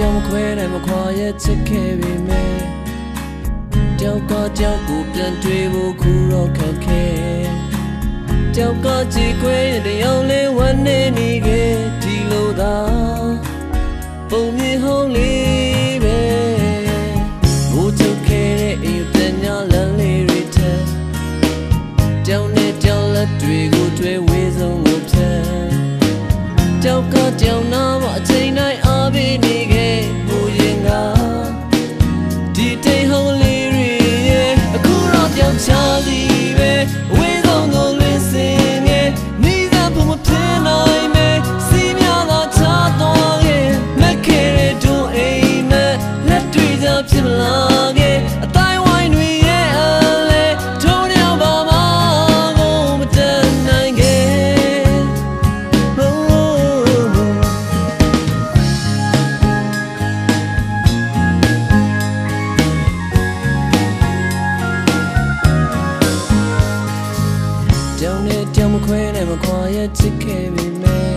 ကြောင်ခွဲနိုင်မခွာရဲ့ချစ်ခဲ့ပေမဲ့ကြောက်ကကြောက်ကိုပြန်တွေ့ဖို့ခုတော့ခက်ခဲကြောက်ကကြည်ခွဲရင်တယောက်လေးဝမ်းနေနေခဲ့ဒီလိုသာပုံမြင်ဟုံးလေးပဲဘူချုပ်ခဲ့တဲ့အိမ်ပြန်ညာလမ်းလေးတွေထက်ကြောင်နဲ့ကြောင်လက်တွေကိုတွေ့ဝေးဆုံးကိုဖြတ်ကြောက်ကကြောင်နာမအချိန် ဖြစ်မလာခဲ့အတိုင်းဝိုင်းတွေရဲ့အလဲထုံးရောက်ပါမကိုမတန်နိုင်ခဲ့ Oh, oh, oh, oh. ကြောင်နဲ့ကြောင်မခွဲနဲ့မခွာရဲ့ချစ်ခဲ့ပေမဲ့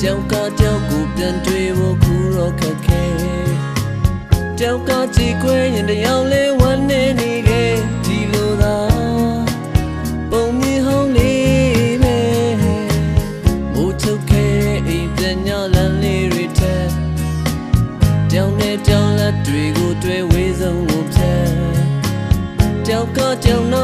ကြောင်ကကြောင်ကိုပြန်တွေ့ဖို့ခုတော့ခက်ခဲ ကြောင်ကကြည်ခွဲရင်တယောက်လေးဝမ်းနေနေခဲ့ဒီလိုသာပုံမြင်ဟုံးလေးပဲမိုးချုပ်ခဲ့တဲ့အိမ်ပြန်ညလမ်းလေးတွေထက်ကြောင်နဲ့ကြောင်လက်တွေကိုတွေ့ဝေးဆုံးကိုဖြတ်ကြောက်ကကြောင်နာမ